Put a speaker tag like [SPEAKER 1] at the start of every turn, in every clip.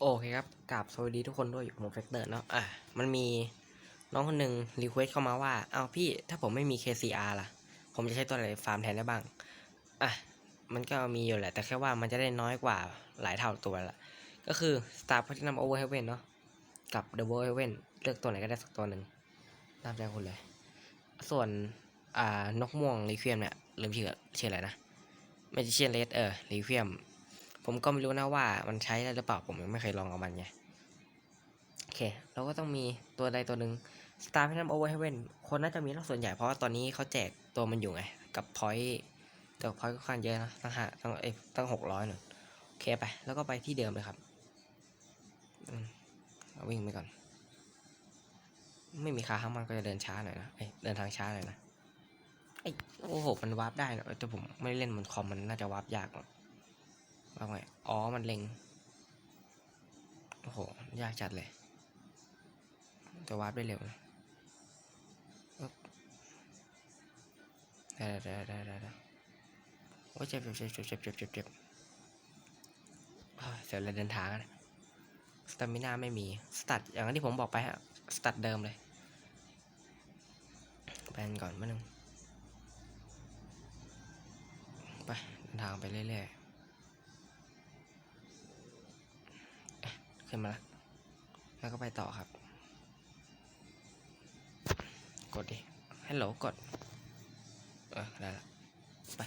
[SPEAKER 1] โอเคครับกราบสวัสดีทุกคนด้วยอยู่ผมเฟกเตอร์เนาะ อะ มันมีน้องคนหนึ่งรีเควสเข้ามาว่า เอาวพี่ถ้าผมไม่มี KCR ล่ะ ผมจะใช้ตัวอะไรฟาร์มแทนได้บ้าง อะ มันก็มีอยู่แหละ แต่แค่ว่ามันจะได้น้อยกว่าหลายเท่าตัวละก็คือ Star Platinum Over Heaven เนาะ กับ Double Heaven เลือกตัวไหนก็ได้สักตัวหนึ่งตามใจคุณเลย ส่วน อ่า นกม่วงรีเควมเนี่ยลืมชื่อชื่ออะไรนะไม่ใช่เชียนเลสเออรีเควม ผมก็ไม่รู้นะว่ามันใช้ได้หรือเปล่าผมยังไม่เคยลองกับมันไงโอเค เราก็ต้องมีตัวใดตัวหนึ่ง Star Platinum Over Heaven คนน่าจะมีแล้วส่วนใหญ่เพราะว่าตอนนี้เขาแจกตัวมันอยู่ไง กับพอยต์กับพอยต์ก็ค่อนข้างเยอะนะตั้งห้าตั้งเอ้ตั้งหกร้อยหนึ่งโอเคไป แล้วก็ไปที่เดิมเลยครับเอาวิ่งไปก่อน ไม่มีคาข้างมันก็จะเดินช้าหน่อยนะเอ้เดินทางช้าหน่อยนะไอ้โอ้โหมันวาร์ปได้นะแต่ผมไม่เล่นบนคอมมันน่าจะวาร์ปยากหรอก ว่าไงอ๋อ มันเล็ง โอ้โห ยากจัดเลยแต่วาร์ปได้เร็วนะอึ๊บได้ได้ได้ได้ได้โอ้เจ็บเจ็บเจ็บเจ็บเจ็บเจ็บเจ็บเจ็บเสร็จแล้วเดินทางนะสตามิน่าไม่มี สตัด อย่างที่ผมบอกไปฮะ สตัดเดิมเลยไปกันก่อนมาหนึ่งไปเดินทางไปเรื่อยๆ ขึ้นมาแล้วแล้วก็ไปต่อครับ กดดิฮัลโหลกด เออได้ละไป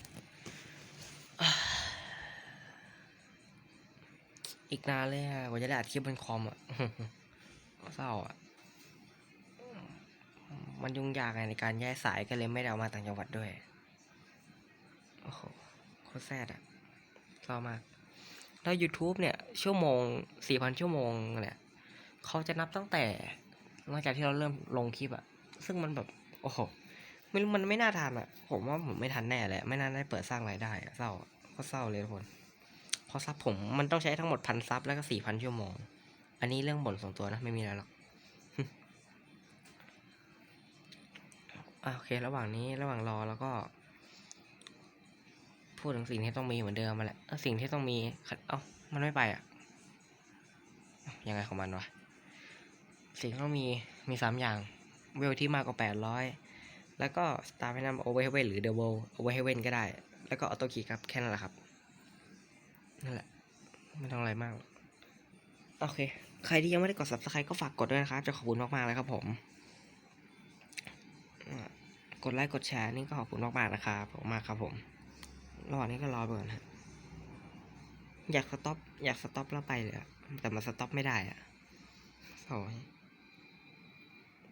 [SPEAKER 1] อีกนานเลยอะกว่าจะได้อัดคลิปบนคอมอะเศร้าอะมันยุ่งยากไงในการย้ายสายก็เลยไม่ได้เอามาต่างจังหวัดด้วย โอ้โห โคตรแซดอะเศร้ามาก แล้ว YouTube เนี่ย ชั่วโมง 4,000 ชั่วโมงเนี่ยเขาจะนับตั้งแต่หลังจากที่เราเริ่มลงคลิปอะซึ่งมันแบบ โอ้โหไม่รู้มันไม่น่าทันอะผมว่าผมไม่ทันแน่เลยไม่น่าได้เปิดสร้างรายได้เศร้าก็เศร้าเลยทุกคนเพราะซับผมมันต้องใช้ทั้งหมดพันซับแล้วก็4,000ชั่วโมง อันนี้เรื่องบ่นส่วนตัวนะ ไม่มีอะไรหรอกโอเค ระหว่างนี้ระหว่างรอแล้วก็ พูดถึงสิ่งที่ต้องมีเหมือนเดิมมาแหละเอ้าสิ่งที่ต้องมี เอ้า มันไม่ไปอะ ยังไงของมันวะ สิ่งที่ต้องมี มีสามอย่าง เวลที่มากกว่าแปดร้อย แล้วก็ Star Platinum Over Heaven หรือ The World Over Heaven ก็ได้ แล้วก็ออโต้คีครับ แค่นั้นแหละครับ นั่นแหละ ไม่ต้องอะไรมาก โอเค ใครที่ยังไม่ได้กด subscribe ก็ฝากกดด้วยนะครับ จะขอบคุณมากๆเลยครับผม กดไลค์ กดแชร์นี่ก็ขอบคุณมากๆนะครับมากครับผม ระหว่างนี้ก็รอไปก่อนฮะอยากสต็อปอยากสต็อปแล้วไปเลยอะแต่มันสต็อปไม่ได้อะโอ้ย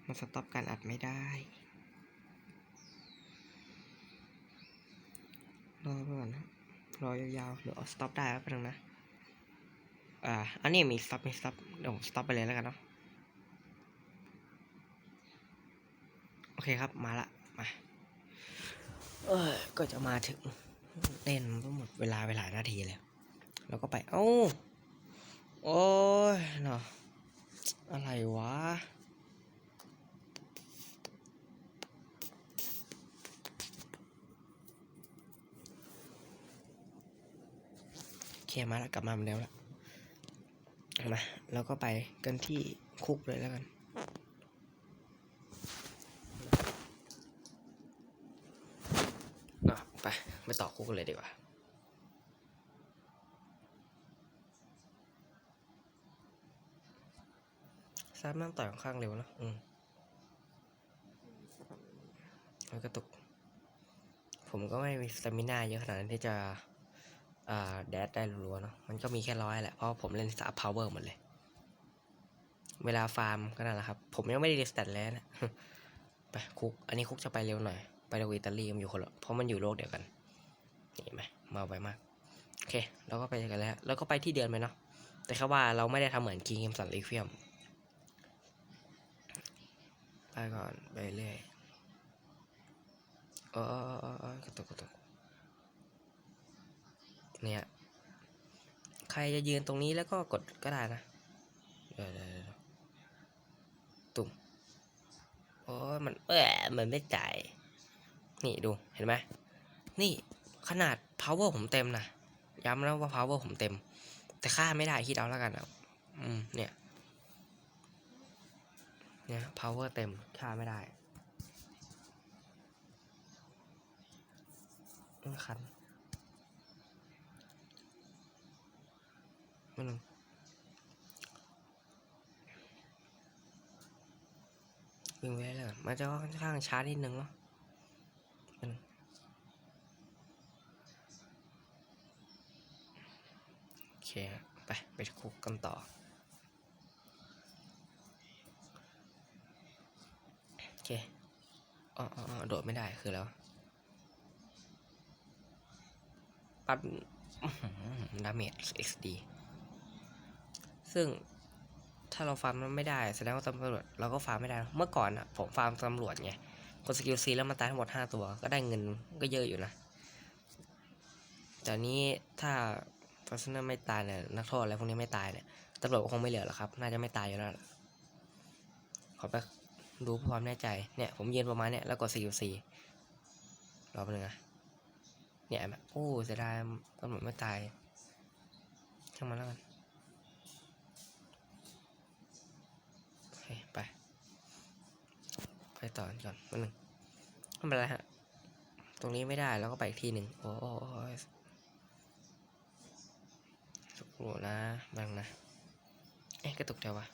[SPEAKER 1] มันสต็อปการอัดไม่ได้รอไปก่อนนะรอยาวๆหรือสต็อปได้แล้วไปตรงนะอ่าอันนี้มีสต็อปมีสต็อปเดี๋ยวสต็อปไปเลยแล้วกันเนาะโอเคครับมาละมาเออก็จะมาถึง เต้นมันก็หมดเวลาไปหลายนาทีแล้วแล้วก็ไปเอ้าโอ้ยเนาะอะไรวะโอเคมาแล้วกลับมาเหมือนเดิมแล้วมาแล้วก็ไปกันที่คุกเลยแล้วกัน อะไปไปต่อ คุกกันเลยดีกว่าซาร์มันต่อยค่อนข้างเร็วนะอืมแล้วกระตุกผมก็ไม่มีสตามิน่าเยอะขนาดนั้นที่จะอ่าแดดได้รัวๆเนาะ มันก็มีแค่ร้อยแหละ เพราะผมเล่นสาพาวเวอร์หมดเลย เวลาฟาร์มก็นั่นแหละครับ ผมยังไม่ได้รีสแตทแล้วนะ ไปคุก อันนี้คุกจะไปเร็วหน่อย ไปเร็วอิตาลีมันอยู่คนละ เพราะมันอยู่โลกเดียวกัน เห็นไหมมาไวมาก โอเคแล้วก็ไปกันแล้ว แล้วก็ไปที่เดิมเลยเนาะ แต่แค่ว่าเราไม่ได้ทำเหมือนคิงเกมสันลิเฟียม ไปก่อนไปเรื่อยเออเออเออกระตุกกระตุกเนี่ย ใครจะยืนตรงนี้แล้วก็กดก็ได้นะเดี๋ยวเดี๋ยวตุ่มโอ้มันเออมันไม่จ่าย นี่ดู เห็นไหมนี่ ขนาด power ผมเต็มนะย้ำนะว่า power ผมเต็ม แต่ค่าไม่ได้คิดเอาแล้วกันนะอืมเนี่ยเนี่ย power เต็มค่าไม่ได้อืมคันไม่นึงวิ่งไปเรื่อยๆมันจะค่อนข้างช้านิดนึงเนาะแป๊บนึง คไป ไปคุกกันต่อ โอเคอ๋อโดดไม่ได้คือแล้ว ปัดดาเมจ XD ซึ่งถ้าเราฟาร์มมันไม่ได้แสดงว่าตำรวจเราก็ฟาร์มไม่ได้เมื่อก่อนอะผมฟาร์มตำรวจไงกดสกิลซีแล้วมันตายทั้งหมด 5 ตัว ก็ได้เงินก็เยอะอยู่นะแต่นี้ถ้า ฟอร์ซูเนอร์ไม่ตายเนี่ยนักโทษอะไรพวกนี้ไม่ตายเนี่ยตำรวจก็คงไม่เหลือหรอกครับ น่าจะไม่ตายอยู่แล้วขอไปดูความแน่ใจเนี่ยผมเยืนประมาณเนี่ยแล้วกด CQC รอแป๊บนึงนะเนี่ยโอ้เสียดายตำรวจไม่ตายช่างมันแล้วกันโอเคไปไปต่อกันก่อนแป๊บนึงไม่เป็นไรฮะตรงนี้ไม่ได้แล้วก็ไปอีกทีหนึ่งโอ้โอ้ โอ้ยสักครู่นะบังนะเอ๊ะกระตุกเดียววะ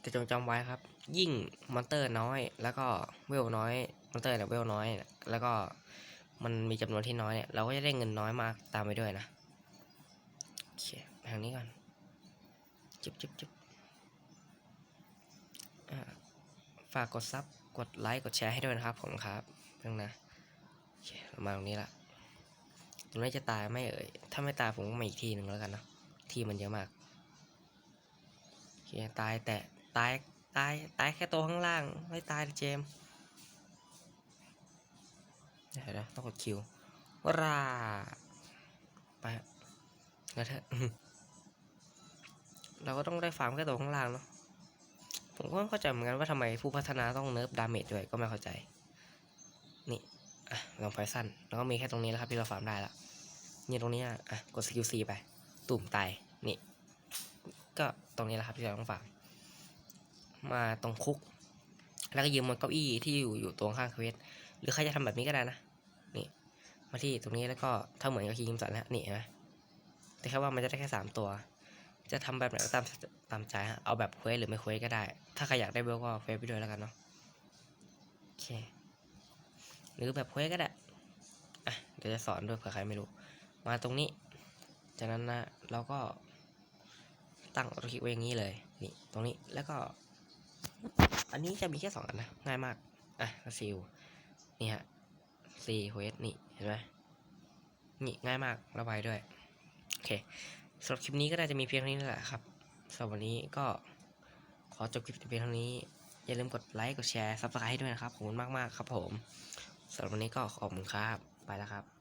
[SPEAKER 1] แต่จงจำไว้ครับ ยิ่งมอนเตอร์น้อย แล้วก็เวลน้อยมอนเตอร์เนี่ยเวลน้อย แล้วก็มันมีจำนวนที่น้อยเนี่ยเราก็จะได้เงินน้อยมากตามไปด้วยนะโอเคทางนี้ก่อนจุ๊บจุ๊บจุ๊บฝากกดซับกดไลค์กดแชร์ให้ด้วยนะครับผมครับเพิ่งนะโอเคเรามาตรงนี้ละ ตรงนี้จะตายไม่เอ่ย ถ้าไม่ตายผมก็มาอีกทีหนึ่งแล้วกันเนาะทีมันเยอะมากโอเคตายแต่ตายตายตายแค่ตัวข้างล่าง ไม่ตายเจมส์เดี๋ยวนะต้องกดคิววราไปแล้วเถอะเราก็ต้องได้ฟาร์มแค่ตัวข้างล่างเนาะผมก็ไม่เข้าใจเหมือนกันว่าทำไมผู้พัฒนาต้องเนิร์ฟดาเมจด้วยก็ไม่เข้าใจ นี่ ลองไฟสั้นแล้วก็มีแค่ตรงนี้แล้วครับที่เราฟาร์มได้ละนี่ตรงนี้อะอะกดสกิลซีไป ตุ่มตายนี่ก็ตรงนี้แหละครับที่เราต้องฟาร์มมาตรงคุก แล้วก็ยืมบนเก้าอี้ที่อยู่อยู่ตรงข้างเควสหรือใครจะทำแบบนี้ก็ได้นะนี่มาที่ตรงนี้แล้วก็ถ้าเหมือนกับคียิมสันแล้วนี่เห็นไหมแต่แค่ว่ามันจะได้แค่สามตัว จะทำแบบไหนก็ตามตามใจฮะเอาแบบเควสหรือไม่เควสก็ได้ ถ้าใครอยากได้เบลก็เควสไปด้วยแล้วกันเนาะโอเคหรือแบบเควสก็ได้ อะเดี๋ยวจะสอนด้วยเผื่อใครไม่รู้ มาตรงนี้ จากนั้นนะเราก็ตั้งออโต้คลิกไว้อย่างนี้เลยนี่ตรงนี้แล้วก็ อันนี้จะมีแค่สองอันนะง่ายมากอะซิลนี่ฮะซีเควสนี่เห็นไหมนี่ง่ายมากระบายด้วยโอเคสำหรับคลิปนี้ก็น่าจะมีเพียงเท่านี้แหละครับสำหรับวันนี้ก็ขอจบคลิปเพียงเท่านี้ อย่าลืมกดไลค์กดแชร์ซับสไครต์ด้วยนะครับขอบคุณมากๆครับผมสำหรับวันนี้ก็ขอบคุณครับ ไปแล้วครับ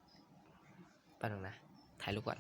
[SPEAKER 1] ป๊บนึงนะ ถ่ายรูปก่อน